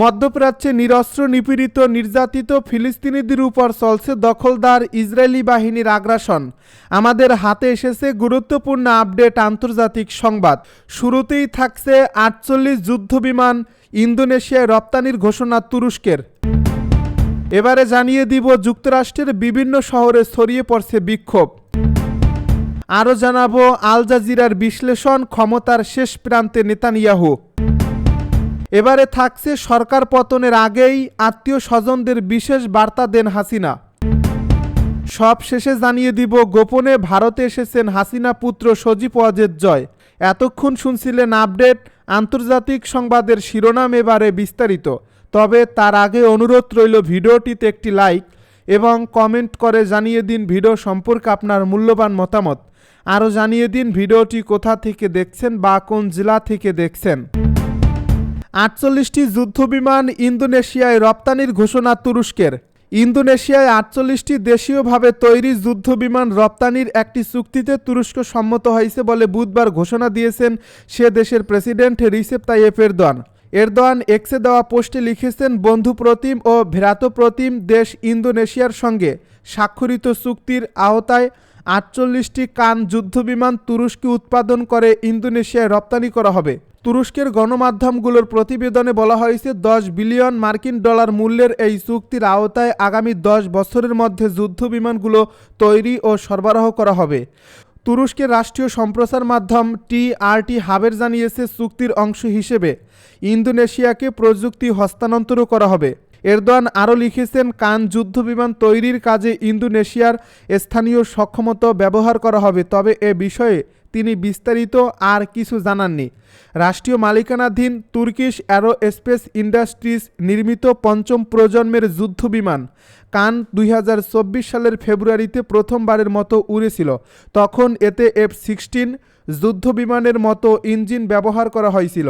মধ্যপ্রাচ্যে নিরস্ত্র, নিপীড়িত, নির্যাতিত ফিলিস্তিনিদের উপর চলছে দখলদার ইসরায়েলি বাহিনীর আগ্রাসন। আমাদের হাতে এসেছে গুরুত্বপূর্ণ আপডেট আন্তর্জাতিক সংবাদ। শুরুতেই থাকছে আটচল্লিশ যুদ্ধবিমান ইন্দোনেশিয়ায় রপ্তানির ঘোষণা তুরস্কের। এবারে জানিয়ে দিব, যুক্তরাষ্ট্রের বিভিন্ন শহরে ছড়িয়ে পড়ছে বিক্ষোভ। আরও জানাব, আল জাজিরার বিশ্লেষণ, ক্ষমতার শেষ প্রান্তে নেতানিয়াহু। এবারে থাকছে সরকার পতনের আগেই আত্মীয় স্বজনদের বিশেষ বার্তা দেন হাসিনা। সব শেষে জানিয়ে দিব, গোপনে ভারতে এসেছেন হাসিনা পুত্র সজীব ওয়াজেদ জয়। এতক্ষণ শুনছিলেন আপডেট, আন্তর্জাতিক সংবাদের শিরোনাম এবারে বিস্তারিত। তবে তার আগে অনুরোধ রইল ভিডিওটিতে একটি লাইক এবং কমেন্ট করে জানিয়ে দিন ভিডিও সম্পর্কে আপনার মূল্যবান মতামত। আরও জানিয়ে দিন ভিডিওটি কোথা থেকে দেখছেন বা কোন জেলা থেকে দেখছেন। আটচল্লিশটি যুদ্ধবিমান ইন্দোনেশিয়ায় রপ্তানির ঘোষণা তুরস্কের। ইন্দোনেশিয়ায় আটচল্লিশটি দেশীয়ভাবে তৈরি যুদ্ধবিমান রপ্তানির একটি চুক্তিতে তুরস্ক সম্মত হয়েছে বলে বুধবার ঘোষণা দিয়েছেন সে দেশের president Recep Tayyip Erdogan. Erdogan এক্সে দেওয়া পোস্টে লিখেছেন বন্ধুপ্রতিম ও ভ্রাতপ্রতিম দেশ ইন্দোনেশিয়ার সঙ্গে স্বাক্ষরিত চুক্তির আওতায় আটচল্লিশটি কান যুদ্ধবিমান তুরস্কে উৎপাদন করে ইন্দোনেশিয়ায় রপ্তানি করা হবে। তুরস্কের গণমাধ্যমগুলোর প্রতিবেদনে বলা হয়েছে, দশ বিলিয়ন মার্কিন ডলার মূল্যের এই চুক্তির আওতায় আগামী দশ বছরের মধ্যে যুদ্ধ বিমানগুলো তৈরি ও সরবরাহ করা হবে। তুরস্কের রাষ্ট্রীয় সম্প্রচার মাধ্যম টিআরটি হাবের জানিয়েছে, চুক্তির অংশ হিসেবে ইন্দোনেশিয়াকে প্রযুক্তি হস্তান্তরও করা হবে। এরদোয়ান আরও লিখেছেন, কান যুদ্ধবিমান তৈরির কাজে ইন্দোনেশিয়ার স্থানীয় সক্ষমতা ব্যবহার করা হবে, তবে এ বিষয়ে তিনি বিস্তারিত আর কিছু জানাননি। রাষ্ট্রীয় মালিকানাধীন তুর্কিশ অ্যারো স্পেস ইন্ডাস্ট্রিজ নির্মিত পঞ্চম প্রজন্মের যুদ্ধবিমান কান দুই হাজার চব্বিশ সালের ফেব্রুয়ারিতে প্রথমবারের মতো উড়েছিল। তখন এতে এফ সিক্সটিন যুদ্ধবিমানের মতো ইঞ্জিন ব্যবহার করা হয়েছিল।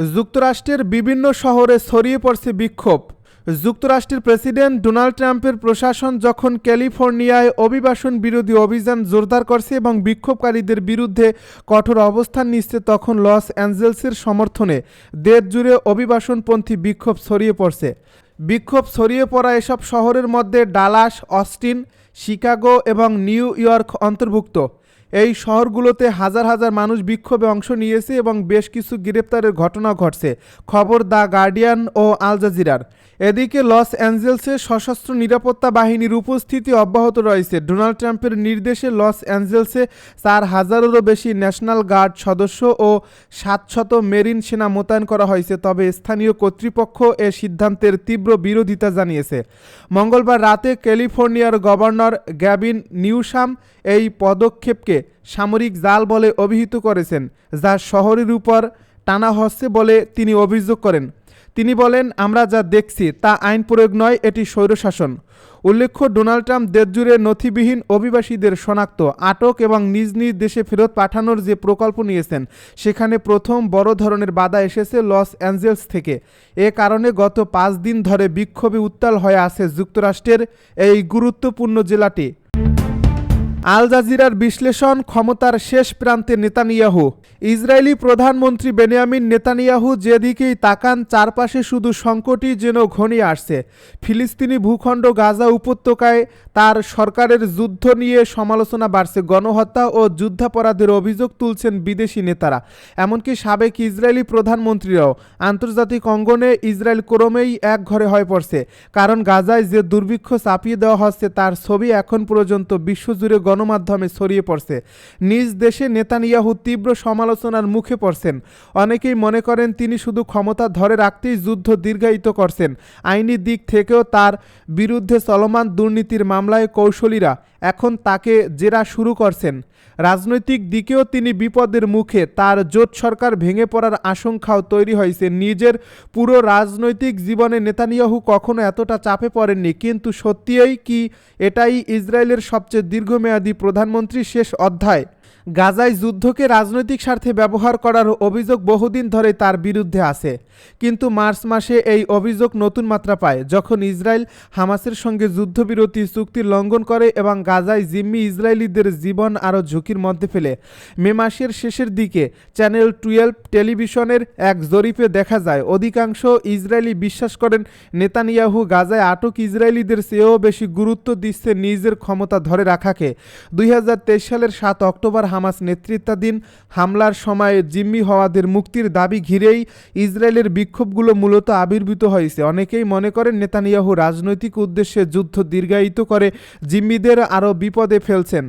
যুক্তরাষ্ট্রের বিভিন্ন শহরে ছড়িয়ে পড়ছে বিক্ষোভ। যুক্তরাষ্ট্রের প্রেসিডেন্ট ডোনাল্ড ট্রাম্পের প্রশাসন যখন ক্যালিফোর্নিয়ায় অভিবাসন বিরোধী অভিযান জোরদার করছে এবং বিক্ষোভকারীদের বিরুদ্ধে কঠোর অবস্থান নিচ্ছে তখন লস অ্যাঞ্জেলসের সমর্থনে দেশ জুড়ে অভিবাসনপন্থী বিক্ষোভ ছড়িয়ে পড়ছে। বিক্ষোভ ছড়িয়ে পড়া এসব শহরের মধ্যে ডালাস, অস্টিন, শিকাগো এবং নিউ ইয়র্ক অন্তর্ভুক্ত। এই শহরগুলোতে হাজার হাজার মানুষ বিক্ষোভে অংশ নিয়েছে এবং বেশ কিছু গ্রেপ্তারের ঘটনা ঘটছে। খবর দ্য গার্ডিয়ান ও আল জাজিরার। এদিকে লস অ্যাঞ্জেলসে সশস্ত্র নিরাপত্তা বাহিনীর উপস্থিতি অব্যাহত রয়েছে। ডোনাল্ড ট্রাম্পের নির্দেশে লস অ্যাঞ্জেলসে চার হাজারেরও বেশি ন্যাশনাল গার্ড সদস্য ও সাতশত মেরিন সেনা মোতায়েন করা হয়েছে, তবে স্থানীয় কর্তৃপক্ষ এ সিদ্ধান্তের তীব্র বিরোধিতা জানিয়েছে। মঙ্গলবার রাতে ক্যালিফোর্নিয়ার গভর্নর গ্যাবিন নিউসাম এই পদক্ষেপকে সামরিক জাল বলে অভিহিত করেছেন, যা শহরের উপর টানা হচ্ছে বলে তিনি অভিযোগ করেন। তিনি বলেন, আমরা যা দেখছি তা আইন প্রয়োগ নয়, এটি স্বৈরশাসন। উল্লেখ্য, ডোনাল্ড ট্রাম্প দেশজুড়ে নথিবিহীন অভিবাসীদের শনাক্ত, আটক এবং নিজ নিজ দেশে ফেরত পাঠানোর যে প্রকল্প নিয়েছেন, সেখানে প্রথম বড় ধরনের বাধা এসেছে লস অ্যাঞ্জেলস থেকে। এ কারণে গত পাঁচ দিন ধরে বিক্ষোভে উত্তাল হয়ে আছে যুক্তরাষ্ট্রের এই গুরুত্বপূর্ণ জেলাটি। আল জাজিরার বিশ্লেষণ ক্ষমতার শেষ প্রান্তে নেতানিয়াহু। ইসরায়েলি প্রধানমন্ত্রী বেনিয়ামিন নেতানিয়াহু যেদিকেই তাকান, চারপাশে শুধু সংকটই যেন ঘনিয়ে আসছে। ফিলিস্তিনি ভূখণ্ড গাজা উপত্যকায় তার সরকারের যুদ্ধ নিয়ে সমালোচনা বাড়ছে। গণহত্যা ও যুদ্ধাপরাধের অভিযোগ তুলছেন বিদেশি নেতারা। এমনকি সাবেক ইসরায়েলি প্রধানমন্ত্রীরাও আন্তর্জাতিক অঙ্গনে ইসরায়েল ক্রমেই এক ঘরে হয়ে পড়ছে। কারণ গাজায় যে দুর্ভিক্ষ চাপিয়ে দেওয়া হচ্ছে, তার ছবি এখন পর্যন্ত বিশ্বজুড়ে গণমাধ্যমে ছড়িয়ে পড়ছে। নিজ দেশে নেতানিয়াহু তীব্র সমালোচনার মুখে পড়ছেন। অনেকেই মনে করেন তিনি শুধু ক্ষমতা ধরে রাখতেই যুদ্ধ দীর্ঘায়িত করছেন। আইনি দিক থেকেও তার বিরুদ্ধে চলমান দুর্নীতির মামলায় কৌশলীরা এখন তাকে জেরা শুরু করছেন। রাজনৈতিক দিকেও তিনি বিপদের মুখে। তার জোট সরকার ভেঙে পড়ার আশঙ্কাও তৈরি হয়েছে। নিজের পুরো রাজনৈতিক জীবনে নেতানিয়াহু কখনো এতটা চাপে পড়েননি। কিন্তু সত্যিই কি এটাই ইসরায়েলের সবচেয়ে দীর্ঘমেয়াদী প্রধানমন্ত্রী শেষ অধ্যায়? গাজায় যুদ্ধকে রাজনৈতিক স্বার্থে ব্যবহার করার অভিযোগ বহুদিন ধরে তার বিরুদ্ধে আছে। কিন্তু মার্চ মাসে এই অভিযোগ নতুন মাত্রা পায়, যখন ইসরায়েল হামাসের সঙ্গে যুদ্ধবিরতি চুক্তি লঙ্ঘন করে এবং গাজায় জিম্মি ইসরায়েলিদের জীবন আরও ঝুঁকির মধ্যে ফেলে। মে মাসের শেষের দিকে চ্যানেল টুয়েলভ টেলিভিশনের এক জরিপে দেখা যায়, অধিকাংশ ইসরায়েলি বিশ্বাস করেন নেতানিয়াহু গাজায় আটক ইসরায়েলিদের চেয়েও বেশি গুরুত্ব দিচ্ছে নিজের ক্ষমতা ধরে রাখাকে। দুই হাজার তেইশ সালের সাত অক্টোবর হামাস নেতৃত্বাধীন হামলার সময় জিম্মি হওয়াদের মুক্তির দাবি ঘিরেই ইসরায়েলের বিক্ষোভগুলো মূলত আবির্ভূত হয়েছে। অনেকেই মনে করেন নেতানিয়াহু রাজনৈতিক উদ্দেশ্যে যুদ্ধ দীর্ঘায়িত করে জিম্মিদের আরও বিপদে ফেলছেন।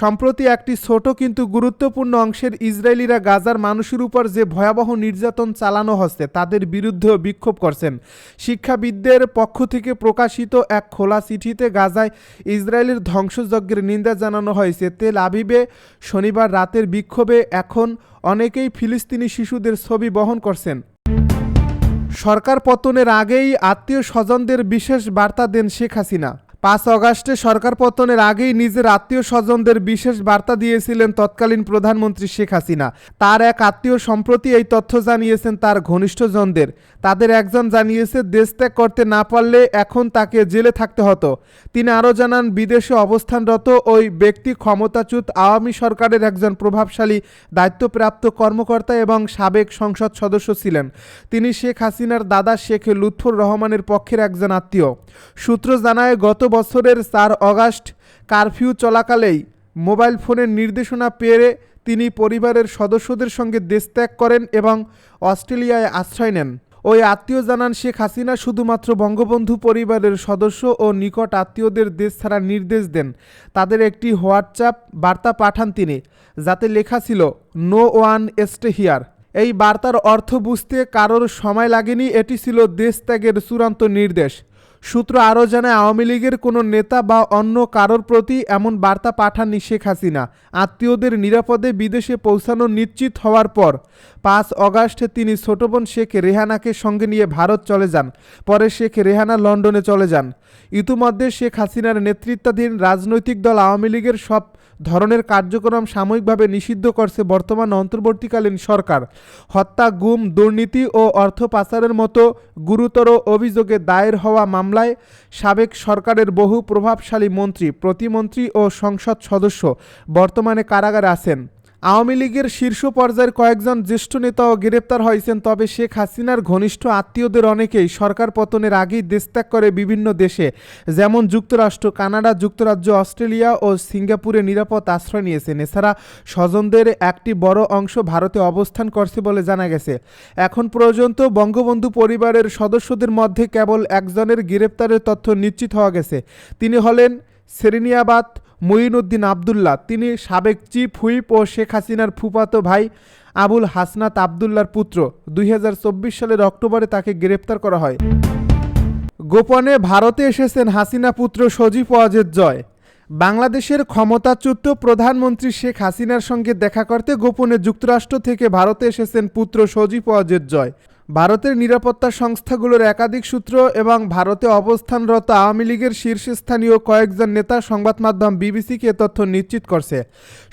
সম্প্রতি একটি ছোট কিন্তু গুরুত্বপূর্ণ অংশের ইসরায়েলিরা গাজার মানুষের উপর যে ভয়াবহ নির্যাতন চালানো হচ্ছে, তাদের বিরুদ্ধেও বিক্ষোভ করছেন। শিক্ষাবিদদের পক্ষ থেকে প্রকাশিত এক খোলা চিঠিতে গাজায় ইসরায়েলের ধ্বংসযজ্ঞের নিন্দা জানানো হয়েছে। তেল আবিবে শনিবার রাতের বিক্ষোভে এখন অনেকেই ফিলিস্তিনি শিশুদের ছবি বহন করছেন। সরকার পতনের আগেই আত্মীয় স্বজনদের বিশেষ বার্তা দেন শেখ হাসিনা। পাঁচ অগাস্টে সরকার পতনের আগেই নিজের আত্মীয় স্বজনদের বিশেষ বার্তা দিয়েছিলেন তৎকালীন প্রধানমন্ত্রী শেখ হাসিনা। তার এক আত্মীয় সম্প্রতি এই তথ্য জানিয়েছেন তার ঘনিষ্ঠজনদের। তাদের একজন জানিয়েছে, দেশ ত্যাগ করতে না পারলে এখন তাকে জেলে থাকতে হতো। তিনি আরও জানান, বিদেশে অবস্থানরত ওই ব্যক্তি ক্ষমতাচ্যুত আওয়ামী সরকারের একজন প্রভাবশালী, দায়িত্বপ্রাপ্ত কর্মকর্তা এবং সাবেক সংসদ সদস্য ছিলেন। তিনি শেখ হাসিনার দাদা শেখ লুৎফুর রহমানের পক্ষের একজন আত্মীয়। সূত্র জানায়, গত বছরের চার অগাস্ট কারফিউ চলাকালেই মোবাইল ফোনের নির্দেশনা পেয়ে তিনি পরিবারের সদস্যদের সঙ্গে দেশ ত্যাগ করেন এবং অস্ট্রেলিয়ায় আশ্রয় নেন। ওই আত্মীয় জানান, শেখ হাসিনা শুধুমাত্র বঙ্গবন্ধু পরিবারের সদস্য ও নিকট আত্মীয়দের দেশ ছাড়ার নির্দেশ দেন। তাদের একটি হোয়াটসঅ্যাপ বার্তা পাঠান তিনি, যাতে লেখা ছিল, নো ওয়ান স্টে হিয়ার। এই বার্তার অর্থ বুঝতে কারোর সময় লাগেনি, এটি ছিল দেশ ত্যাগের চূড়ান্ত নির্দেশ। সূত্র আরও জানায়, আওয়ামী লীগের কোনো নেতা বা অন্য কারোর প্রতি এমন বার্তা পাঠাননি শেখ হাসিনা। আত্মীয়দের নিরাপদে বিদেশে পৌঁছানো নিশ্চিত হওয়ার পর পাঁচ অগাস্টে তিনি ছোট বোন শেখ রেহানাকে সঙ্গে নিয়ে ভারত চলে যান। পরে শেখ রেহানা লন্ডনে চলে যান। ইতিমধ্যে শেখ হাসিনার নেতৃত্বাধীন রাজনৈতিক দল আওয়ামী লীগের সব ধরনের কার্যক্রম সাময়িকভাবে নিষিদ্ধ করছে বর্তমান অন্তর্বর্তীকালীন সরকার। হত্যা, গুম, দুর্নীতি ও অর্থ পাচারের মতো গুরুতর অভিযোগে দায়ের হওয়া মামলায় সাবেক সরকারের বহু প্রভাবশালী মন্ত্রী, প্রতিমন্ত্রী ও সংসদ সদস্য বর্তমানে কারাগারে আছেন। আওয়ামী লীগের শীর্ষ পর্যায়ের কয়েকজন জ্যেষ্ঠ নেতাও গ্রেপ্তার হয়েছেন, তবে শেখ হাসিনার ঘনিষ্ঠ আত্মীয়দের অনেকেই সরকার পতনের আগেই দেশত্যাগ করে বিভিন্ন দেশে, যেমন যুক্তরাষ্ট্র, কানাডা, যুক্তরাজ্য, অস্ট্রেলিয়া ও সিঙ্গাপুরে নিরাপদ আশ্রয় নিয়েছেন। এছাড়া স্বজনদের একটি বড় অংশ ভারতে অবস্থান করছে বলে জানা গেছে। এখন পর্যন্ত বঙ্গবন্ধু পরিবারের সদস্যদের মধ্যে কেবল একজনের গ্রেপ্তারের তথ্য নিশ্চিত হওয়া গেছে। তিনি হলেন সেরিনিয়াবাদ মুইনুদ্দিন আবদুল্লাহ। তিনি সাবেক চিফ হুইপ ও শেখ হাসিনার ফুফাতো ভাই আবুল হাসনাত আবদুল্লার পুত্র। দুই হাজার চব্বিশ সালের অক্টোবরে তাকে গ্রেপ্তার করা হয়। গোপনে ভারতে এসেছেন হাসিনা পুত্র সজীব ওয়াজেদ জয়। বাংলাদেশের ক্ষমতাচ্যুত প্রধানমন্ত্রী শেখ হাসিনার সঙ্গে দেখা করতে গোপনে যুক্তরাষ্ট্র থেকে ভারতে এসেছেন পুত্র সজীব ওয়াজেদ জয়। ভারতের নিরাপত্তা সংস্থাগুলোর একাধিক সূত্র এবং ভারতে অবস্থানরত আওয়ামী লীগের শীর্ষস্থানীয় কয়েকজন নেতা সংবাদ মাধ্যম বিবিসিকে তথ্য নিশ্চিত করছে।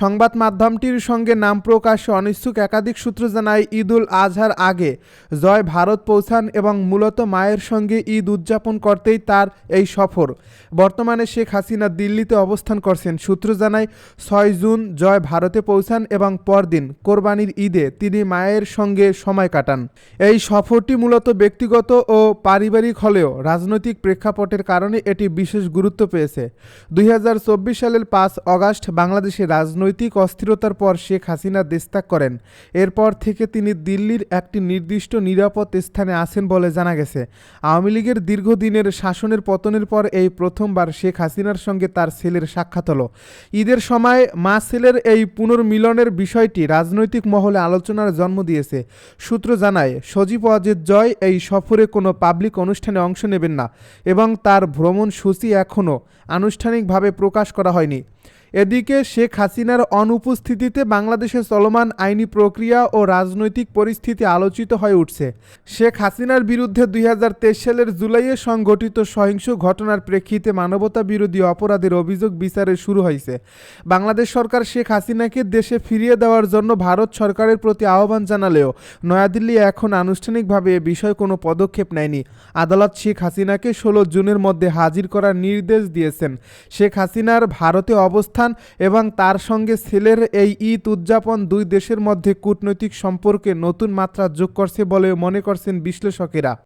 সংবাদ মাধ্যমটির সঙ্গে নাম প্রকাশে অনিচ্ছুক একাধিক সূত্র জানায় ঈদুল আজহার আগে জয় ভারত পৌঁছান এবং মূলত মায়ের সঙ্গে ঈদ উদযাপন করতেই তার এই সফর। বর্তমানে শেখ হাসিনা দিল্লিতে অবস্থান করছেন। সূত্র জানায়, ছয় জুন জয় ভারতে পৌঁছান এবং পরদিন কোরবানির ঈদে তিনি মায়ের সঙ্গে সময় কাটান। এই সফরটি মূলত ব্যক্তিগত ও পারিবারিক হলেও রাজনৈতিক প্রেক্ষাপটের কারণে এটি বিশেষ গুরুত্ব পেয়েছে। দুই হাজার চব্বিশ সালের পাঁচ অগাস্ট বাংলাদেশে রাজনৈতিক অস্থিরতার পর শেখ হাসিনা দেশত্যাগ করেন। এরপর থেকে তিনি দিল্লির একটি নির্দিষ্ট নিরাপদ স্থানে আছেন বলে জানা গেছে। আওয়ামী লীগের দীর্ঘদিনের শাসনের পতনের পর এই প্রথমবার শেখ হাসিনার সঙ্গে তার ছেলের সাক্ষাৎ হলো। ঈদের সময় মা ছেলের এই পুনর্মিলনের বিষয়টি রাজনৈতিক মহলে আলোচনার জন্ম দিয়েছে। সূত্র জানায় সজীব ওয়াজেদ জয় এই সফরে কোনো পাবলিক অনুষ্ঠানে অংশ নেবেন না এবং তার ভ্রমণ সূচি এখনও আনুষ্ঠানিকভাবে প্রকাশ করা হয়নি। এদিকে শেখ হাসিনার অনুপস্থিতিতে বাংলাদেশে চলমান আইনি প্রক্রিয়া ও রাজনৈতিক পরিস্থিতি আলোচিত হয়ে উঠছে। শেখ হাসিনার বিরুদ্ধে দুই হাজার তেইশ সালের জুলাইয়ে সংঘটিত সহিংস ঘটনার প্রেক্ষিতে মানবতা বিরোধী অপরাধের অভিযোগ বিচারে শুরু হয়েছে। বাংলাদেশ সরকার শেখ হাসিনাকে দেশে ফিরিয়ে দেওয়ার জন্য ভারত সরকারের প্রতি আহ্বান জানালেও নয়াদিল্লি এখন আনুষ্ঠানিকভাবে এ বিষয়ে কোনো পদক্ষেপ নেয়নি। আদালত শেখ হাসিনাকে ষোলো জুনের মধ্যে হাজির করার নির্দেশ দিয়েছেন। শেখ হাসিনার ভারতে অবস্থান এবং তার সঙ্গে সেলের এই ঈদ উদযাপন দুই দেশের মধ্যে কূটনৈতিক সম্পর্কে নতুন মাত্রা যোগ করছে বলে মনে করছেন বিশ্লেষকেরা।